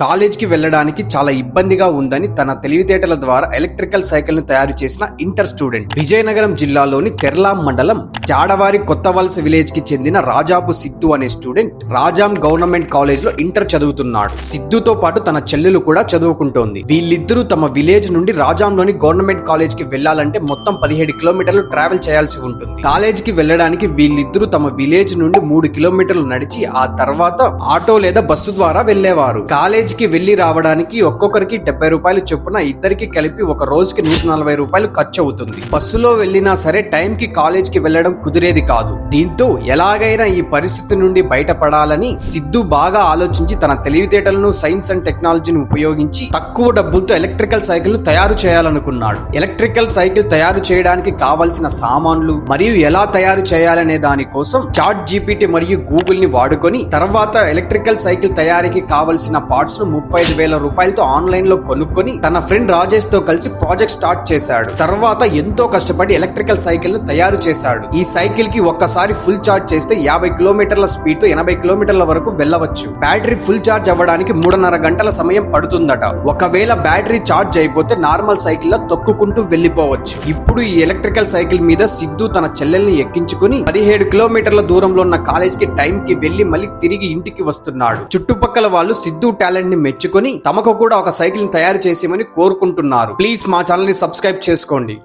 కాలేజ్కి వెళ్ళడానికి చాలా ఇబ్బందిగా ఉందని తన తెలివితేటల ద్వారా ఎలక్ట్రికల్ సైకిల్ను తయారు చేసిన ఇంటర్ స్టూడెంట్. విజయనగరం జిల్లాలోని తెర్లాం మండలం జాడవారి కొత్త వలస విలేజ్కి చెందిన రాజాపు సిద్ధు అనే స్టూడెంట్ రాజాం గవర్నమెంట్ కాలేజ్లో ఇంటర్ చదువుతున్నాడు. సిద్ధుతో పాటు తన చెల్లెలు కూడా చదువుకుంటోంది. వీళ్ళిద్దరూ తమ విలేజ్ నుండి రాజాంలోని గవర్నమెంట్ కాలేజ్కి వెళ్ళాలంటే మొత్తం పదిహేడు కిలోమీటర్లు ట్రావెల్ చేయాల్సి ఉంటుంది. కాలేజ్కి వెళ్ళడానికి వీళ్ళిద్దరూ తమ విలేజ్ నుండి మూడు కిలోమీటర్లు నడిచి ఆ తర్వాత ఆటో లేదా బస్సు ద్వారా వెళ్ళేవారు కాలేజ్కి వెళ్ళి రావడానికి ఒక్కొక్కరికి డెబ్బై రూపాయలు చొప్పున ఇద్దరికి కలిపి ఒక రోజుకి నూట నలభై రూపాయలు ఖర్చు అవుతుంది బస్సులో వెళ్ళినా సరే టైం కి కాలేజ్కి వెళ్ళడం కుదిరేది కాదు. దీంతో ఎలాగైనా ఈ పరిస్థితి నుండి బయటపడాలని సిద్ధు బాగా ఆలోచించి తన తెలివితేటలను సైన్స్ అండ్ టెక్నాలజీని ఉపయోగించి తక్కువ డబ్బులతో ఎలక్ట్రికల్ సైకిల్ తయారు చేయాలనుకున్నాడు. ఎలక్ట్రికల్ సైకిల్ తయారు చేయడానికి కావలసిన సామాన్లు మరియు ఎలా తయారు చేయాలనే దాని కోసం చాట్ జీపీటీ మరియు గూగుల్ని వాడుకొని తర్వాత ఎలక్ట్రికల్ సైకిల్ తయారీకి కావలసిన పార్ట్స్ను ముప్పై ఐదు వేల రూపాయలతో ఆన్లైన్లో కొనుక్కొని తన ఫ్రెండ్ రాజేష్తో కలిసి ప్రాజెక్ట్ స్టార్ట్ చేశాడు. తర్వాత ఎంతో కష్టపడి ఎలక్ట్రికల్ సైకిల్ను తయారు చేశాడు. ఈ సైకిల్కి ఒక్కసారి ఫుల్ చార్జ్ చేస్తే యాభై కిలోమీటర్ల స్పీడ్తో ఎనభై కిలోమీటర్ల వరకు వెళ్ళవచ్చు. బ్యాటరీ ఫుల్ చార్జ్ అవ్వడానికి మూడున్నర గంటల సమయం పడుతుందట. ఒకవేళ బ్యాటరీ చార్జ్ అయిపోతే నార్మల్ సైకిల్లో తొక్కుకుంటూ వెళ్ళిపోవచ్చు ఇప్పుడు ఈ ఎలక్ట్రికల్ సైకిల్ మీద సిద్ధు తన చెల్లెల్ని ఎక్కించుకుని పదిహేడు కిలోమీటర్ల దూరంలో ఉన్న కాలేజ్కి టైం కి వెళ్ళి మళ్ళీ తిరిగి ఇంటికి వస్తున్నాడు. చుట్టుపక్కల వాళ్ళు సిద్ధు టాలెంట్ని మెచ్చుకొని తమకు కూడా ఒక సైకిల్ని తయారు చేసేయమని కోరుకుంటున్నారు. ప్లీజ్ మా ఛానల్ని సబ్స్క్రైబ్ చేసుకోండి.